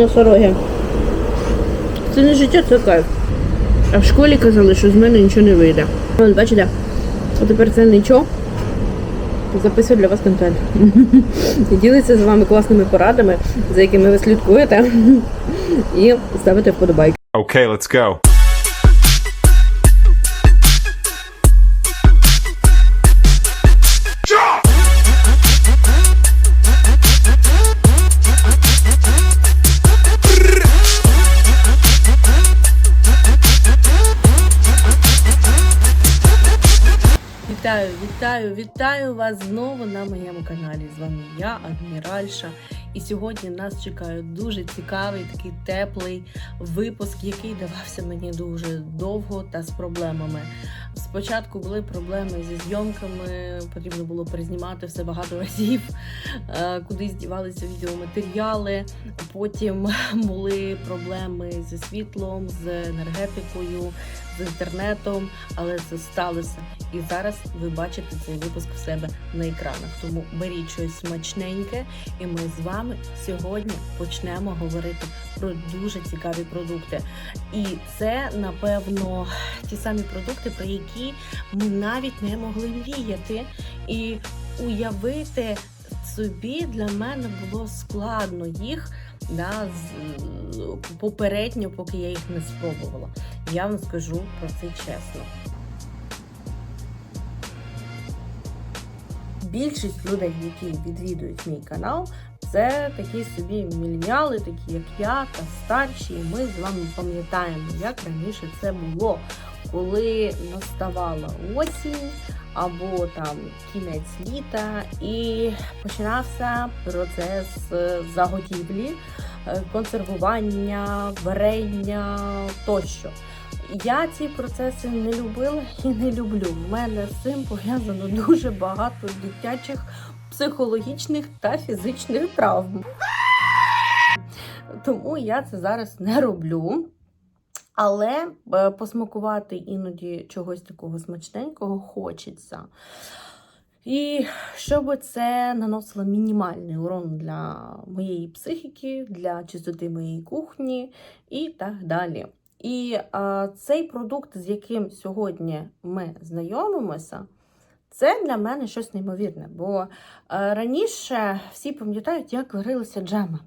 Носороги. Це не життя, це кайф. А в школі казали, що з мене нічого не вийде. Вон, бачите? А тепер це нічого. Записую для вас контент. І ділиться з вами класними порадами, за якими ви слідкуєте. І ставите вподобайки. Okay, let's go. Вітаю, вітаю, вас знову на моєму каналі. З вами я, Адміральша. І сьогодні нас чекає дуже цікавий, такий теплий випуск, який давався мені дуже довго та з проблемами. Спочатку були проблеми зі зйомками, потрібно було перезнімати все багато разів, е, кудись дівалися відеоматеріали. Потім були проблеми зі світлом, з енергетикою, з інтернетом, але це сталося. І зараз ви бачите цей випуск в себе на екранах. Тому беріть щось смачненьке, і ми з вами сьогодні почнемо говорити про дуже цікаві продукти. І це, напевно, ті самі продукти, про які ми навіть не могли мріяти. І уявити собі для мене було складно їх да, попередньо, поки я їх не спробувала. Я вам скажу про це чесно. Більшість людей, які відвідують мій канал, це такі собі мільяли, такі як я та старші. І ми з вами пам'ятаємо, як раніше це було, коли наставала осінь або там кінець літа, і починався процес е, заготівлі, е, консервування, варення тощо. Я ці процеси не любила і не люблю. В мене з цим пов'язано дуже багато дитячих психологічних та фізичних травм. Тому я це зараз не роблю. Але е, посмакувати іноді чогось такого смачненького хочеться. І щоб це наносило мінімальний урон для моєї психіки, для чистоти моєї кухні і так далі. І а, цей продукт, з яким сьогодні ми знайомимося, це для мене щось неймовірне. Бо раніше всі пам'ятають, як варилися джеми.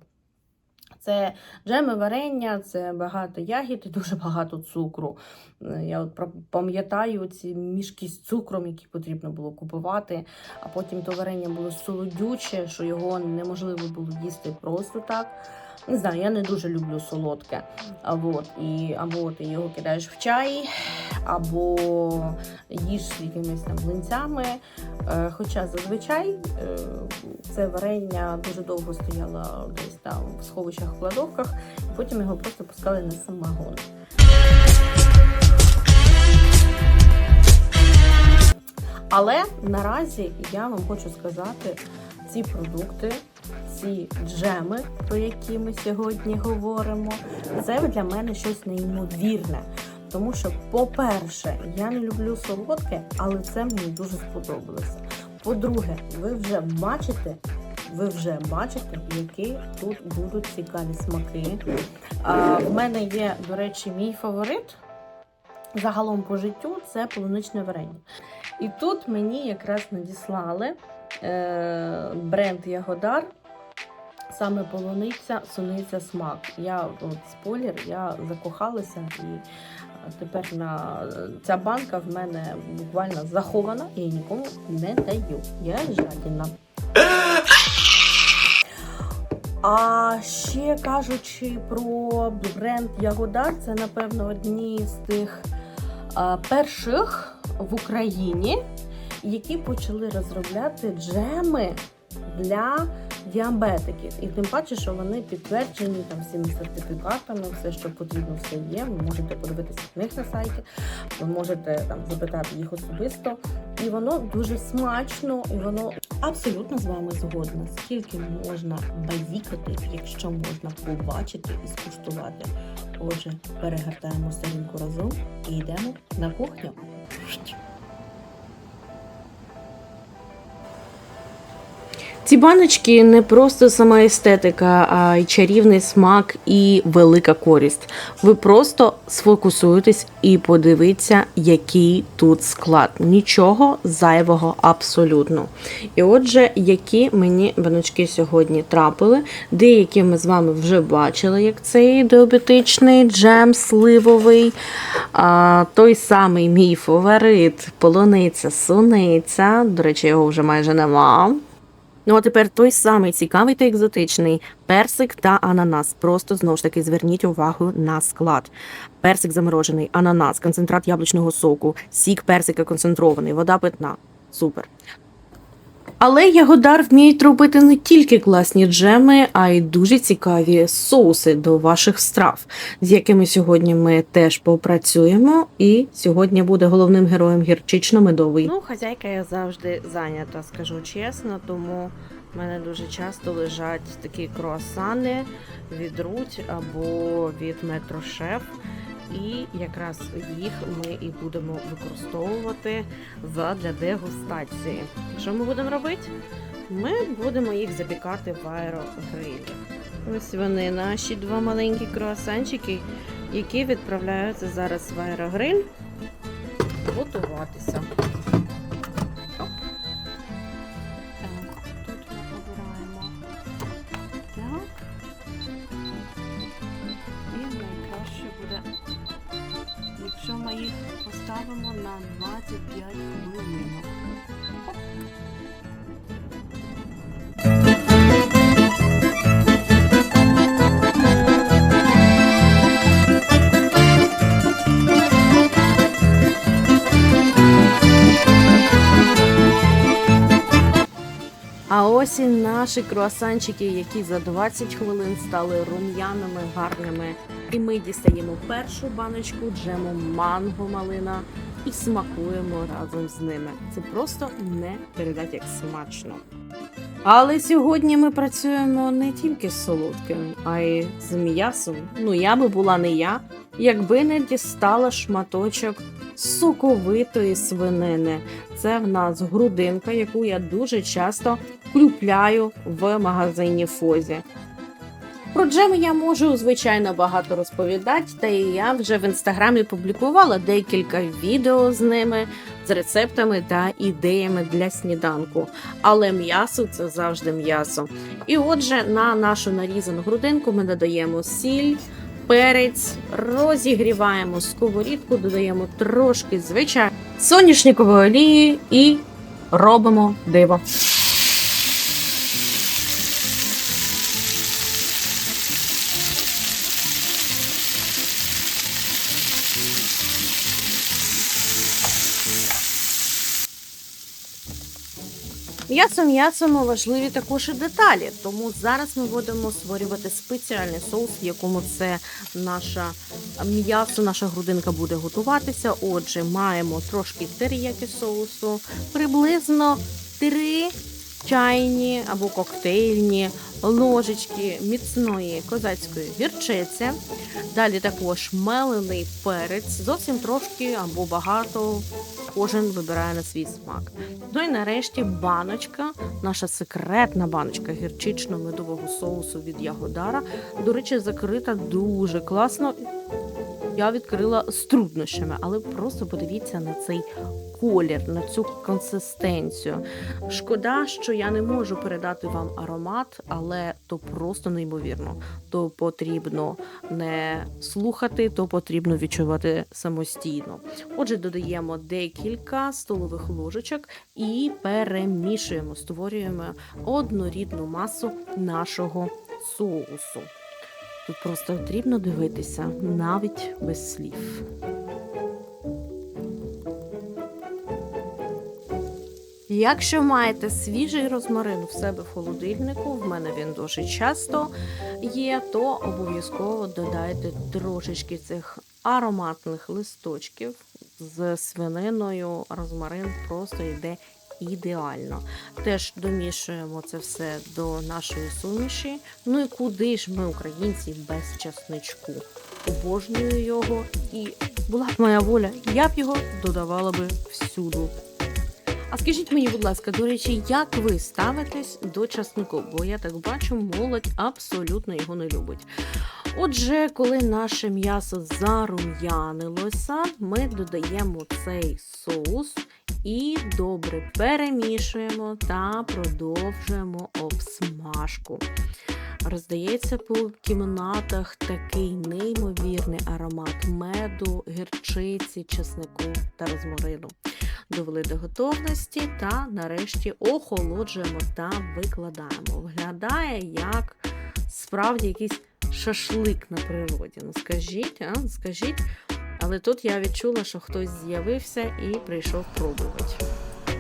Це джеми варення, це багато ягід і дуже багато цукру. Е, Я от пам'ятаю ці мішки з цукром, які потрібно було купувати, а потім то варення було солодюче, що його неможливо було їсти просто так. Не знаю, я не дуже люблю солодке. От, і, або ти його кидаєш в чай, або їж з якимись там млинцями. Е, Хоча зазвичай е, це варення дуже довго стояло десь там в сховищах, в кладовках, і потім його просто пускали на самогон. Але наразі я вам хочу сказати, ці продукти, ці джеми, про які ми сьогодні говоримо, це для мене щось неймовірне. Тому що, по-перше, я не люблю солодке, але це мені дуже сподобалося. По-друге, ви вже бачите, ви вже бачите, які тут будуть цікаві смаки. А, в мене є, до речі, мій фаворит загалом по життю це полуничне варення. І тут мені якраз надіслали е, бренд Ягодар. Саме полуниця, суниця смак. Я от спойлер, я закохалася і е, тепер на ця банка в мене буквально захована і нікому не даю. Я жадіна. А ще кажучи про бренд Ягодар, це напевно одні з тих а, перших в Україні, які почали розробляти джеми для діабетиків. І тим паче, що вони підтверджені там всіми сертифікатами, все, що потрібно, все є. Ви можете подивитися в них на сайті, ви можете там запитати їх особисто. І воно дуже смачно, і воно абсолютно з вами згодна. Скільки можна базікати, якщо можна побачити і скуштувати. Отже, перегортаємо сторінку разом і йдемо на кухню. Ці баночки не просто сама естетика, а й чарівний смак і велика користь. Ви просто сфокусуєтесь і подивіться, який тут склад. Нічого зайвого абсолютно. І отже, які мені баночки сьогодні трапили. Деякі ми з вами вже бачили, як цей диабетичний джем сливовий. А, той самий мій фаворит, полуниця, суниця. До речі, його вже майже нема. Ну, а тепер той самий цікавий та екзотичний персик та ананас. Просто знову ж таки зверніть увагу на склад. Персик заморожений, ананас, концентрат яблучного соку, сік персика концентрований, вода питна. Супер. Але Ягодар вміють робити не тільки класні джеми, а й дуже цікаві соуси до ваших страв, з якими сьогодні ми теж попрацюємо. І сьогодні буде головним героєм гірчично-медовий. Ну, хазяйка я завжди зайнята, скажу чесно, тому в мене дуже часто лежать такі круасани від Руть або від Метрошеф. І якраз їх ми і будемо використовувати для дегустації. Що ми будемо робити? Ми будемо їх запікати в аерогрилі. Ось вони, наші два маленькі круасанчики, які відправляються зараз в аерогриль готуватися. І наші круасанчики, які за 20 хвилин стали рум'яними, гарними. І ми дістаємо першу баночку джему манго малина і смакуємо разом з ними. Це просто не передать як смачно. Але сьогодні ми працюємо не тільки з солодким, а й з м'ясом. Ну я би була не я, якби не дістала шматочок соковитої свинини. Це в нас грудинка, яку я дуже часто купляю в магазині Фозі. Про джеми я можу звичайно багато розповідати, та і я вже в інстаграмі публікувала декілька відео з ними, з рецептами та ідеями для сніданку. Але м'ясо це завжди м'ясо. І отже, на нашу нарізану грудинку ми додаємо сіль, перець, розігріваємо сковорідку, додаємо трошки звичайно соняшникової олії і робимо диво. М'ясо м'ясом важливі також і деталі, тому зараз ми будемо створювати спеціальний соус, в якому це наша м'ясо, наша грудинка буде готуватися. Отже, маємо трошки теріяки соусу, приблизно 3 чайні або коктейльні ложечки міцної козацької гірчиці. Далі також мелений перець, зовсім трошки або багато. Кожен вибирає на свій смак. Ну і нарешті баночка, наша секретна баночка гірчично-медового соусу від Ягодара. До речі, закрита дуже класно. Я відкрила з труднощами, але просто подивіться на цей колір, на цю консистенцію. Шкода, що я не можу передати вам аромат, але то просто неймовірно. То потрібно не слухати, то потрібно відчувати самостійно. Отже, додаємо декілька столових ложечок і перемішуємо, створюємо однорідну масу нашого соусу. Тут просто потрібно дивитися навіть без слів. Якщо маєте свіжий розмарин в себе в холодильнику, в мене він дуже часто є, то обов'язково додайте трошечки цих ароматних листочків з свининою. Розмарин просто йде ідеально. Теж домішуємо це все до нашої суміші. Ну і куди ж ми, українці, без часничку? Обожнюю його, і була б моя воля, я б його додавала би всюду. А скажіть мені, будь ласка, до речі, як ви ставитесь до часнику? Бо я так бачу, молодь абсолютно його не любить. Отже, коли наше м'ясо зарум'янилося, ми додаємо цей соус і добре перемішуємо та продовжуємо обсмажку. Роздається по кімнатах такий неймовірний аромат меду, гірчиці, чеснику та розмарину. Довели до готовності та нарешті охолоджуємо та викладаємо. Виглядає як справді якийсь шашлик на природі. Ну скажіть, а? скажіть. Але тут я відчула, що хтось з'явився і прийшов пробувати.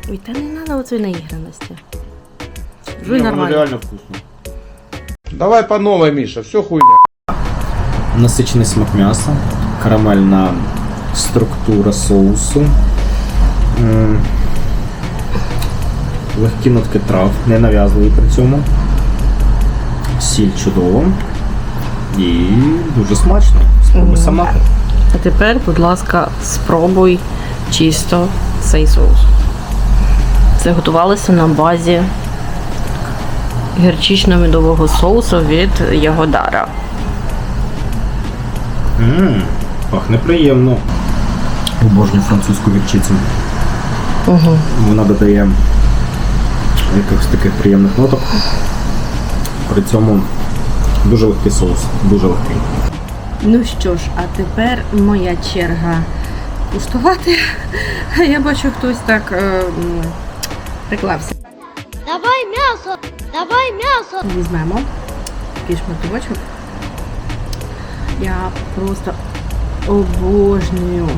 Ой, та не треба оцеї наіграності. Жуй ну нормально. реально вкусно. Давай по новой, Миша, все хуйня. насичений смак м'яса, карамельна структура соусу, м, легкі нотки трав, не нав'язливі при цьому, сіль чудово і дуже смачно. Спробуй сама. А тепер, будь ласка, спробуй чисто цей соус. Це готувалося на базі гірчично-медового соусу від Ягодара. М, Пахне приємно. Обожнюю французьку гірчицю. Угу. Вона додає якихось таких приємних ноток. При цьому дуже легкий соус, дуже легкий. Ну що ж, а тепер моя черга куштувати. Я бачу, хтось так е, приклався. Давай мясо! Давай мясо! Візьмемо такий шматочок. Я просто обожнюю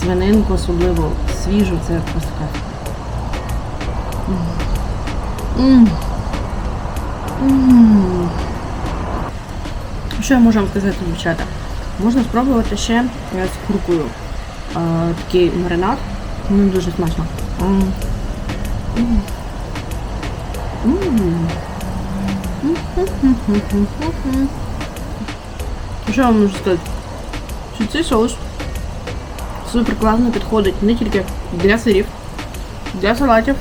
свининку, особливо свіжу, це просто кайф. М. М. Що я можу вам сказати, дівчата? Можна спробувати ще я з куркою. е, такий маринад. Ну, дуже смачно. Що я вам можу сказати? Що цей соус супер класно підходить не тільки для сирів, для салатів,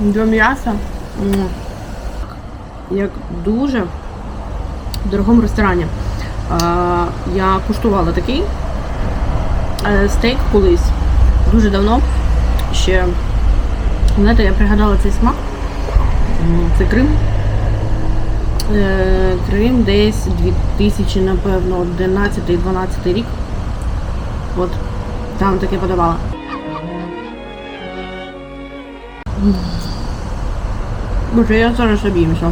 для м'яса. Як дуже в дорогому ресторані. Я куштувала такий е, стейк колись дуже давно. Ще знаєте, я пригадала цей смак. Це Крим. Е, Крим десь 2000, напевно, 11-12 рік. От там таке подавала. Боже, я зараз об'їмся.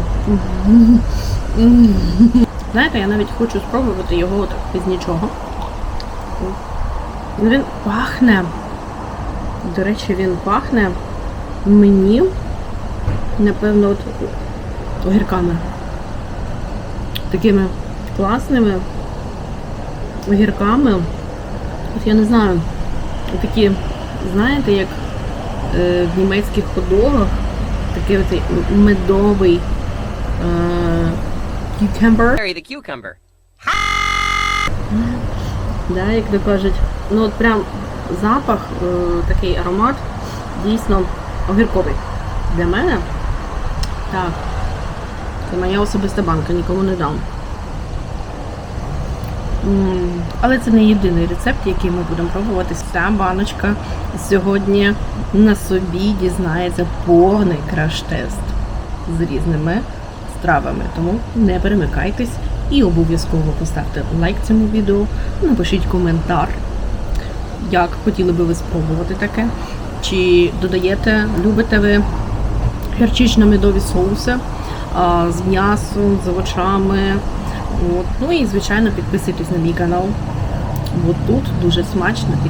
Знаєте, я навіть хочу спробувати його от без нічого. Він пахне. До речі, він пахне мені, напевно, от огірками. Такими класними огірками. От я не знаю, такі, знаєте, як е, в німецьких ходогах, такий оцей медовий е, cucumber. Harry the cucumber. Да, як то кажуть. Ну от прям запах, е, такий аромат, дійсно огірковий. Для мене. Так. Це моя особиста банка, нікому не дам. Але це не єдиний рецепт, який ми будемо пробувати. Ця баночка сьогодні на собі дізнається повний краш-тест з різними стравами. Тому не перемикайтесь і обов'язково поставте лайк цьому відео, напишіть коментар, як хотіли би ви спробувати таке. Чи додаєте, любите ви гірчично-медові соуси а, з м'ясом, з овочами. От. Ну і, звичайно, підписуйтесь на мій канал. Бо тут дуже смачно і